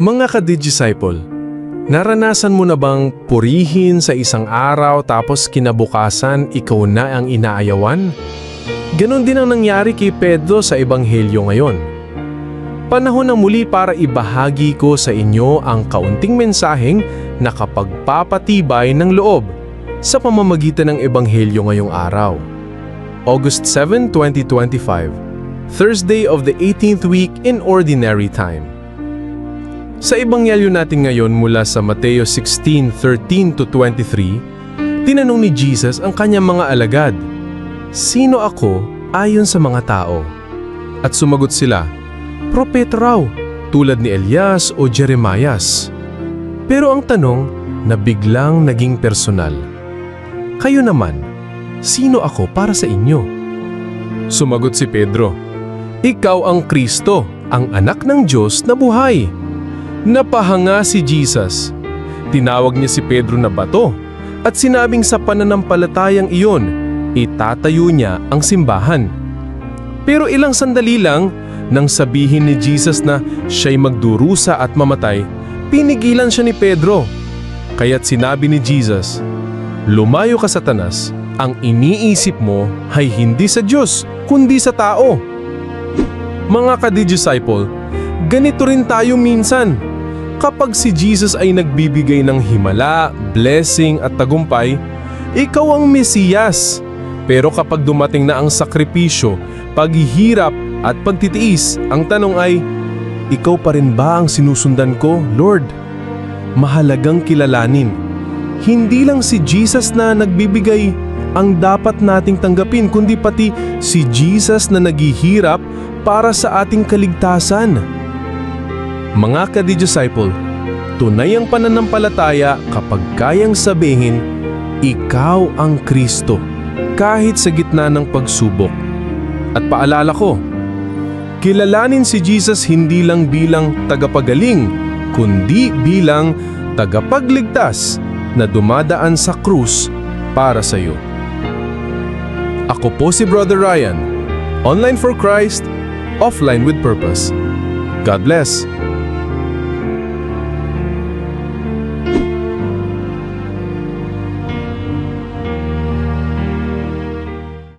Mga ka-disciple, naranasan mo na bang purihin sa isang araw tapos kinabukasan ikaw na ang inaayawan? Ganon din ang nangyari kay Pedro sa Ebanghelyo ngayon. Panahon na muli para ibahagi ko sa inyo ang kaunting mensaheng nakapagpapatibay ng loob sa pamamagitan ng Ebanghelyo ngayong araw. August 7, 2025, Thursday of the 18th week in Ordinary Time. Sa Ebanghelyo natin ngayon mula sa Mateo 16:13 to 23, tinanong ni Jesus ang kanyang mga alagad, Sino ako ayon sa mga tao? At sumagot sila, Propeta raw, tulad ni Elias o Jeremias. Pero ang tanong na biglang naging personal, Kayo naman, sino ako para sa inyo? Sumagot si Pedro, Ikaw ang Kristo, ang anak ng Diyos na buhay. Napahanga si Jesus. Tinawag niya si Pedro na bato at sinabing sa pananampalatayang iyon, itatayo niya ang simbahan. Pero ilang sandali lang, nang sabihin ni Jesus na siya'y magdurusa at mamatay, pinigilan siya ni Pedro. Kaya't sinabi ni Jesus, Lumayo ka satanas, ang iniisip mo ay hindi sa Diyos, kundi sa tao. Mga ka-disciple, ganito rin tayo minsan. Kapag si Jesus ay nagbibigay ng himala, blessing at tagumpay, ikaw ang Mesiyas. Pero kapag dumating na ang sakripisyo, paghihirap at pagtitiis, ang tanong ay, ikaw pa rin ba ang sinusundan ko, Lord? Mahalagang kilalanin. Hindi lang si Jesus na nagbibigay ang dapat nating tanggapin, kundi pati si Jesus na naghihirap para sa ating kaligtasan. Mga ka-disciple, tunay ang pananampalataya kapag kayang sabihin, ikaw ang Kristo, kahit sa gitna ng pagsubok. At paalala ko, kilalanin si Jesus hindi lang bilang tagapagaling, kundi bilang tagapagligtas na dumadaan sa krus para sa iyo. Ako po si Brother Ryan, online for Christ, offline with purpose. God bless.